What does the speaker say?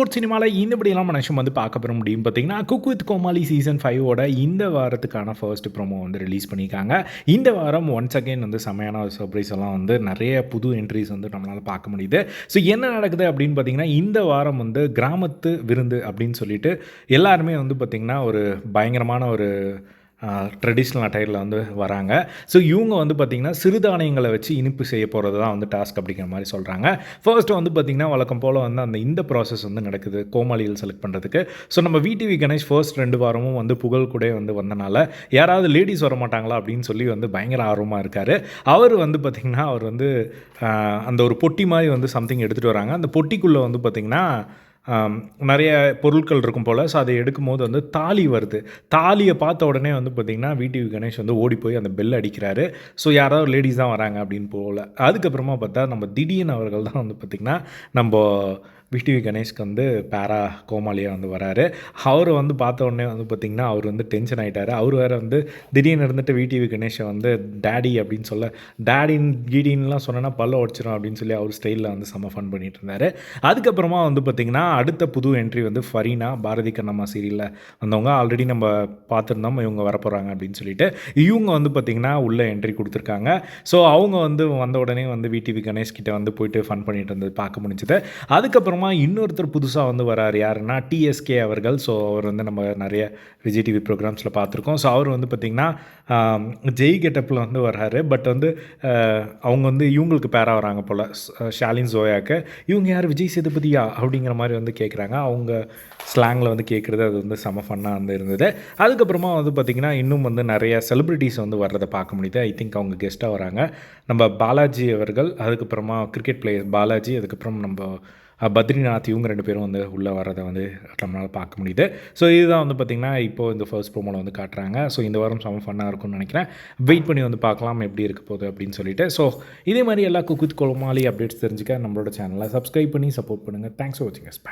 Sports சினிமாவில் இந்தபடியெல்லாம் மனுஷன் வந்து பார்க்க பெற முடியும். பார்த்தீங்கன்னா குக் வித் கோமாளி சீசன் ஃபைவோட இந்த வாரத்துக்கான ஃபர்ஸ்ட் ப்ரோமோ வந்து ரிலீஸ் பண்ணியிருக்காங்க. இந்த வாரம் ஒன்ஸ் அகெயின் வந்து செமையான ஒரு சர்ப்ரைஸ் எல்லாம் வந்து நிறைய புது என்ட்ரிஸ் வந்து நம்மளால் பார்க்க முடியுது. ஸோ என்ன நடக்குது அப்படின்னு பார்த்தீங்கன்னா இந்த வாரம் வந்து கிராமத்து விருந்து அப்படின்னு சொல்லிட்டு எல்லாருமே வந்து பார்த்திங்கன்னா ஒரு பயங்கரமான ஒரு ட்ரெடிஷ்னல் அட்டையரில் வந்து வராங்க. ஸோ இவங்க வந்து பார்த்திங்கன்னா சிறுதானியங்களை வச்சு இனிப்பு செய்ய போகிறது தான் வந்து டாஸ்க் அப்படிங்கிற மாதிரி சொல்கிறாங்க ஃபர்ஸ்ட்டு வந்து பார்த்திங்கன்னா வழக்கம் போல் வந்து அந்த இந்த ப்ராசஸ் வந்து நடக்குது கோமாளிகள் செலக்ட் பண்ணுறதுக்கு ஸோ நம்ம விடிவி கணேஷ் ஃபர்ஸ்ட் ரெண்டு வாரமும் வந்து புகழ் கூட வந்து வந்தனால யாராவது லேடிஸ் வர மாட்டாங்களா அப்படின்னு சொல்லி வந்து பயங்கர ஆர்வமாக இருக்கார். அவர் வந்து பார்த்திங்கன்னா அவர் வந்து அந்த ஒரு பொட்டி மாதிரி வந்து சம்திங் எடுத்துகிட்டு வராங்க. அந்த பொட்டிக்குள்ளே வந்து பார்த்திங்கன்னா நிறைய பொருட்கள் இருக்கும் போல். ஸோ அதை எடுக்கும்போது வந்து தாலி வருது. தாலியை பார்த்த உடனே வந்து பார்த்திங்கன்னா விடிவி கணேஷ் வந்து ஓடி போய் அந்த பெல் அடிக்கிறாரு. ஸோ யாராவது லேடிஸ் தான் வராங்க அப்படின்னு போகல அதுக்கப்புறமா பார்த்தா நம்ம திடீர்னு அவர்கள் தான் வந்து பார்த்திங்கன்னா நம்ம விடிவி கணேஷ்க்கு வந்து பேரா கோமாளியாக வந்து வராரு. அவர் வந்து பார்த்த உடனே வந்து பார்த்திங்கன்னா அவர் வந்து டென்ஷன் ஆகிட்டாரு அவர் வேறு வந்து திடீர்னு இருந்துட்டு விடிவி கணேஷை வந்து டேடி அப்படின்னு சொல்ல டேடின் கீடின்லாம் சொன்னேன்னா பல்ல உடச்சிரும் அப்படின்னு சொல்லி அவர் ஸ்டைலில் வந்து செம்ம ஃபன் பண்ணிகிட்டு இருந்தார். அதுக்கப்புறமா வந்து பார்த்திங்கன்னா அடுத்த புது என்ட்ரி வந்து ஃபரீனா பாரதி கண்ணம்மா சீரியலில் வந்தவங்க ஆல்ரெடி நம்ம பார்த்துருந்தோம் இவங்க வரப்போகிறாங்க அப்படின்னு சொல்லிட்டு. இவங்க வந்து பார்த்திங்கன்னா உள்ளே என்ட்ரி கொடுத்துருக்காங்க. ஸோ அவங்க வந்து வந்த உடனே வந்து விடிவி கணேஷ் கிட்ட வந்து போயிட்டு ஃபன் பண்ணிட்டு இருந்தது பார்க்க முடிஞ்சது. அதுக்கப்புறமா இன்னொருத்தர் புதுசாக வந்து வராரு யாருன்னா டிஎஸ்கே அவர்கள். ஸோ அவர் வந்து நம்ம நிறைய விஜய் டிவி ப்ரோக்ராம்ஸில் பார்த்துருக்கோம். ஸோ அவர் வந்து பார்த்திங்கன்னா ஜெய் கெட்டப்பில் வந்து வர்றாரு. பட் வந்து அவங்க வந்து இவங்களுக்கு பேராக வராங்க போல். ஷாலின் ஜோயாக்கு இவங்க யார்? விஜய் சேதுபதியா? அப்படிங்கிற மாதிரி வந்து கேட்குறாங்க அவங்க ஸ்லாங்கில் வந்து கேட்குறது அது வந்து செம ஃபன்னாக வந்து இருந்தது. அதுக்கப்புறமா வந்து பார்த்திங்கன்னா இன்னும் வந்து நிறைய செலிப்ரிட்டிஸ் வந்து வர்றதை பார்க்க முடியுது. ஐ திங்க் அவங்க கெஸ்ட்டாக வராங்க. நம்ம பாலாஜி அவர்கள் அதுக்கப்புறமா கிரிக்கெட் பிளேயர் பாலாஜி அதுக்கப்புறம் நம்ம பத்ரிநாத் இவங்க ரெண்டு பேரும் வந்து உள்ளே வர்றதை வந்து நம்மளால் பார்க்க முடியுது. ஸோ இதுதான் வந்து பார்த்திங்கன்னா இப்போது இந்த ஃபர்ஸ்ட் ப்ரோமோவில் வந்து காட்டுறாங்க. ஸோ இந்த வாரம் செம ஃபன்னாக இருக்கும்னு நினைக்கிறேன். வெயிட் பண்ணி வந்து பார்க்கலாம் எப்படி இருக்க போகுது அப்படின்னு சொல்லிட்டு. ஸோ இதே மாதிரி எல்லா குக்குத் கொலமாலி அப்டேட்ஸ் தெரிஞ்சுக்க நம்மளோட சேனலை சப்ஸ்கிரைப் பண்ணி சப்போர்ட் பண்ணுங்கள் தேங்க்ஸ் ஃபார் வாட்சிங் எஸ்